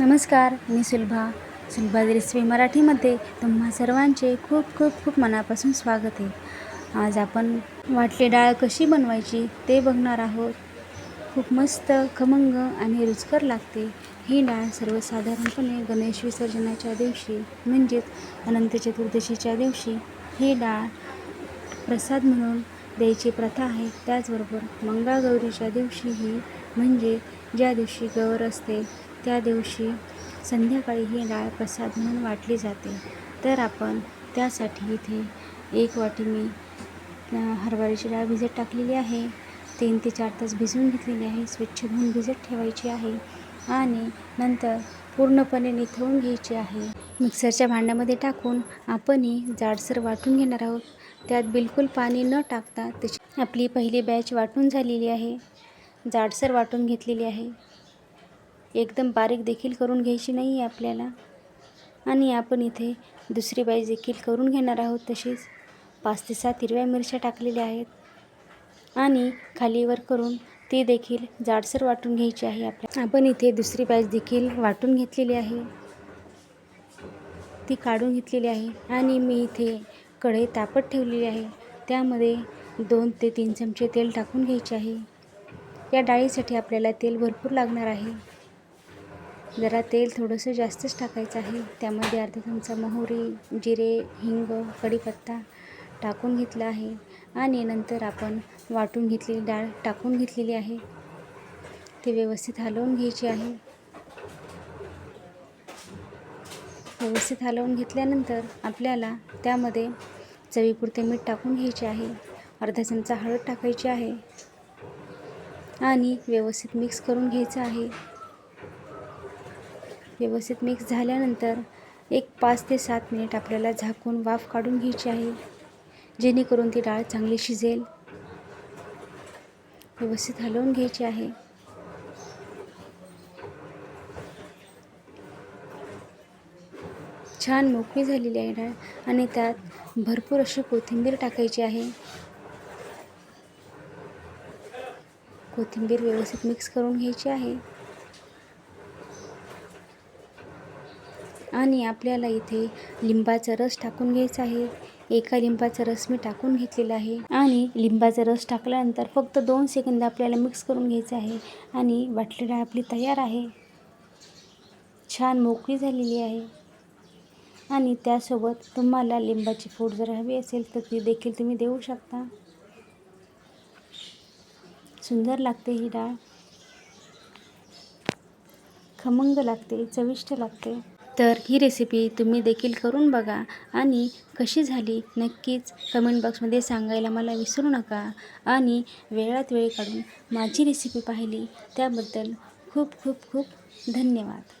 नमस्कार मी सुलभा. सुलभा रेसिपी मराठीमध्ये तुम्हा सर्वांचे खूप खूप खूप मनापासून स्वागत आहे. आज आपण वाटली डाळ कशी बनवायची ते बघणार आहोत. खूप मस्त खमंग आणि रुचकर लागते. ही डाळ सर्वसाधारणपणे गणेश विसर्जनाच्या दिवशी म्हणजेच अनंत चतुर्दशीच्या दिवशी ही डाळ प्रसाद म्हणून द्यायची प्रथा आहे. त्याचबरोबर मंगळागौरीच्या दिवशीही म्हणजे ज्या दिवशी गौर असते त्या दिवशी संध्याकाळी ही डाळ प्रसाद म्हणून वाटली जाते. तर आपण त्यासाठी इथे एक वाटी मी हरभऱ्याची डाळ भिजत टाकलेली आहे. तीन ते चार तास भिजवून घेतलेली आहे. स्वच्छ धुवून भिजत ठेवायची आहे आणि नंतर पूर्णपणे निथळून घ्यायची आहे. मिक्सरच्या भांड्यामध्ये टाकून आपणही जाडसर वाटून घेणार आहोत. त्यात बिलकुल पाणी न टाकता त्याची आपली पहिली बॅच वाटून झालेली आहे. जाडसर वाटून घेतलेली आहे. एकदम बारीक देखील करून घ्यायची नाही आहे आपल्याला. आणि आपण इथे दुसरी बाई देखील करून घेणार आहोत तशीच. पाच ते सात हिरव्या मिरच्या टाकलेल्या आहेत. आणि खालीवर करून ती देखील जाडसर वाटून घ्यायची आहे आपल्या. आपण इथे दुसरी बॅच देखील वाटून घेतलेली आहे. ती काढून घेतलेली आहे. आणि मी इथे कढई तापत ठेवलेली आहे. त्यामध्ये दोन ते तीन चमचे तेल टाकून घ्यायचे आहे. या डाळीसाठी आपल्याला तेल भरपूर लागणार आहे. जरा तेल थोडंसं जास्तच टाकायचं आहे. त्यामध्ये अर्धा चमचा मोहरी जिरे हिंग कढीपत्ता टाकून घेतला आहे. आणि नंतर आपण वाटून घेतलेली डाळ टाकून घेतलेली आहे. ते व्यवस्थित हलवून घ्यायची आहे. व्यवस्थित हलवून घेतल्यानंतर आपल्याला त्यामध्ये चवीपुरते मीठ टाकून घ्यायचे आहे. अर्धा चमचा हळद टाकायची आहे. आणि व्यवस्थित मिक्स करून घ्यायचं आहे. व्यवस्थित मिक्स झाल्यानंतर एक पाच ते सात मिनिट आपल्याला झाकून वाफ काढून घ्यायची आहे. जेणेकरून ती डाळ चांगली शिजेल. व्यवस्थित हलवून घ्यायची आहे. छान मोकळी झालेली आहे डाळ आणि त्यात भरपूर अशी कोथिंबीर टाकायची आहे. कोथिंबीर व्यवस्थित मिक्स करून घ्यायची आहे. आणि आपल्याला इथे लिंबाचा रस टाकून घ्यायचा आहे. एका लिंबाचा रस मी टाकून घेतलेला आहे. आणि लिंबाचा रस टाकल्यानंतर फक्त दोन सेकंद आपल्याला मिक्स करून घ्यायचं आहे आणि वाटली डाळ आपली तयार आहे. छान मोकळी झालेली आहे. आणि त्यासोबत तुम्हाला लिंबाची फोड जर हवी असेल तर ती देखील तुम्ही देऊ शकता. सुंदर लागते ही डाळ. खमंग लागते चविष्ट लागते. तर ही रेसिपी तुम्ही देखील करून बघा. आणि कशी झाली नक्कीच कमेंट बॉक्समध्ये सांगायला मला विसरू नका. आणि वेळात वेळ काढून माझी रेसिपी पाहिली त्याबद्दल खूप खूप खूप धन्यवाद.